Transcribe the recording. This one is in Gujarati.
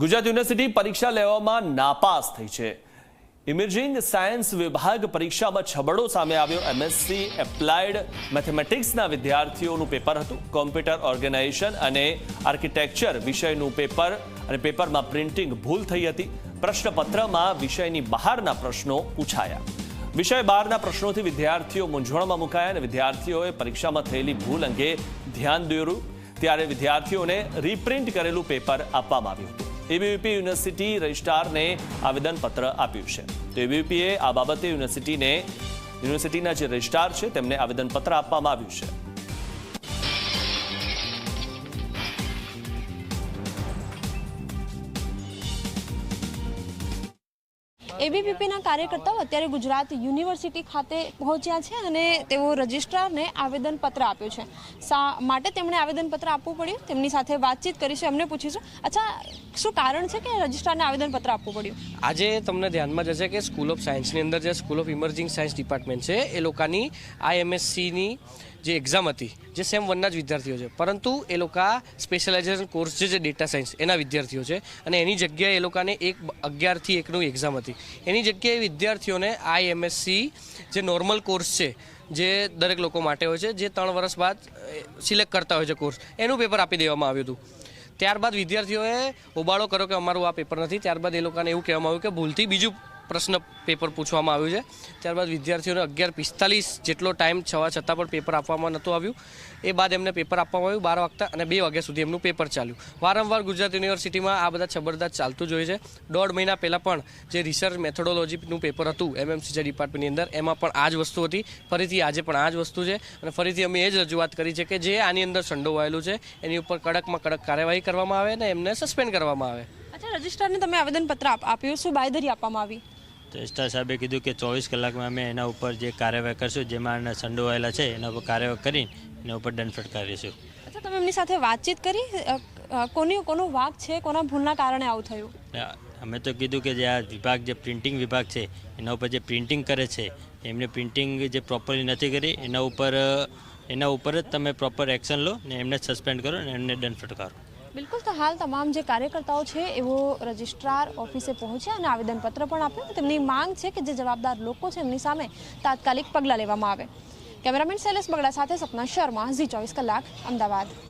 ગુજરાત યુનિવર્સિટી પરીક્ષા લેવામાં નાપાસ થઈ છે. ઇમેજિંગ સાયન્સ વિભાગ પરીક્ષામાં છબડો સામે આવ્યો. એમએસસી એપ્લાઇડ મેથેમેટિક્સના વિદ્યાર્થીઓનું પેપર હતું. કોમ્પ્યુટર ઓર્ગેનાઇઝેશન અને આર્કિટેક્ચર વિષયનું પેપર અને પેપરમાં પ્રિન્ટિંગ ભૂલ થઈ હતી. પ્રશ્નપત્રમાં વિષયની બહારના પ્રશ્નો પૂછાયા. વિષય બહારના પ્રશ્નોથી વિદ્યાર્થીઓ મૂંઝવણમાં મુકાયા અને વિદ્યાર્થીઓએ પરીક્ષામાં થયેલી ભૂલ અંગે ધ્યાન દોર્યું. ત્યારે વિદ્યાર્થીઓને રીપ્રિન્ટ કરેલું પેપર આપવામાં આવ્યું હતું. એબીવીપી યુનિવર્સિટી રજિસ્ટ્રારને આવેદનપત્ર આપ્યું છે. તો એબીવીપીએ આ બાબતે યુનિવર્સિટીને, યુનિવર્સિટીના જે રજિસ્ટ્રાર છે, તેમને આવેદનપત્ર આપવામાં આવ્યું છે. એબીવીપીના કાર્યકર્તાઓ અત્યારે ગુજરાત યુનિવર્સિટી ખાતે પહોંચ્યા છે અને તેઓ રજિસ્ટ્રારને આવેદનપત્ર આપ્યું છે. શા માટે તેમણે આવેદનપત્ર આપવું પડ્યું. તેમની સાથે વાતચીત કરીશું એમને પૂછીશું. અચ્છા, શું કારણ છે કે રજિસ્ટ્રારને આવેદનપત્ર આપવું પડ્યું? આજે તમને ધ્યાનમાં જશે કે સ્કૂલ ઓફ સાયન્સની અંદર જે school of emerging science department છે, એ લોકોની આઈએમએસસીની જે એક્ઝામ હતી, જે સેમ વનના જ વિદ્યાર્થીઓ છે. પરંતુ એ લોકો સ્પેશિયલાઇઝેશન કોર્સ છે જે ડેટા સાયન્સ એના વિદ્યાર્થીઓ છે. અને એની જગ્યાએ એ લોકોને એક અગિયારથી એકનું એક્ઝામ હતી. એની જગ્યાએ વિદ્યાર્થીઓને આઈએમએસસી જે નોર્મલ કોર્સ છે, જે દરેક લોકો માટે હોય છે, જે ત્રણ વર્ષ બાદ સિલેક્ટ કરતા હોય છે કોર્સ એનું પેપર આપી દેવામાં આવ્યું હતું. ત્યારબાદ વિદ્યાર્થીઓએ હોબાળો કર્યો કે અમારું આ પેપર નથી, ત્યારબાદ એ લોકોને એવું કહેવામાં આવ્યું કે ભૂલથી બીજું પ્રશ્ન પેપર પૂછવામાં આવ્યું છે. ત્યારબાદ વિદ્યાર્થીઓને અગિયાર પિસ્તાલીસ જેટલો ટાઈમ છવા છતાં પણ પેપર આપવામાં નહોતું આવ્યું. એ બાદ એમને પેપર આપવામાં આવ્યું બાર વાગતા અને બે વાગ્યા સુધી એમનું પેપર ચાલ્યું. વારંવાર ગુજરાત યુનિવર્સિટીમાં આ બધા છબરદાર ચાલતું જ હોય છે. દોઢ મહિના પહેલાં પણ જે રિસર્ચ મેથોડોલોજીનું પેપર હતું એમએમસી જે ડિપાર્ટમેન્ટની અંદર, એમાં પણ આ જ વસ્તુ હતી. ફરીથી આજે પણ આ જ વસ્તુ છે. અને ફરીથી અમે એ જ રજૂઆત કરી છે કે જે આની અંદર સંડોવાયેલું છે, એની ઉપર કડકમાં કડક કાર્યવાહી કરવામાં આવે અને એમને સસ્પેન્ડ કરવામાં આવે. અચ્છા, રજિસ્ટ્રારને તમે આવેદનપત્ર આપ- આપ્યું. શું બાયધરી આપવામાં આવી? તો એસ્ટા સાહેબે કીધું કે ચોવીસ કલાકમાં અમે એના ઉપર જે કાર્યવાહી કરશું જેમાં એના સંડોવાયેલા છે એના ઉપર કાર્યવાહી કરીને એના ઉપર દંડ ફટકારીશું. અચ્છા તમે એમની સાથે વાતચીત કરી? કોની કોનો વાક છે કોના ભૂલના કારણે આવું થયું? અમે તો કીધું કે જે આ વિભાગ જે પ્રિન્ટિંગ વિભાગ છે એના ઉપર જે પ્રિન્ટિંગ કરે છે એમને પ્રિન્ટિંગ જે પ્રોપરલી નથી કરી એના ઉપર એના ઉપર જ તમે પ્રોપર એક્શન લો ને એમને સસ્પેન્ડ કરો ને એમને દંડ ફટકારો. બિલકુલ, તો હાલ તમામ જે કાર્યકર્તાઓ છે, એવો રજિસ્ટ્રાર ઓફિસે પહોંચ્યા અને આવેદનપત્ર પણ આપ્યું. તેમની માંગ છે કે જે જવાબદાર લોકો છે, એમની સામે તાત્કાલિક પગલાં લેવામાં આવે. કેમેરામેન શૈલેષ બગડા સાથે સપના શર્મા, ઝી ચોવીસ કલાક, અમદાવાદ.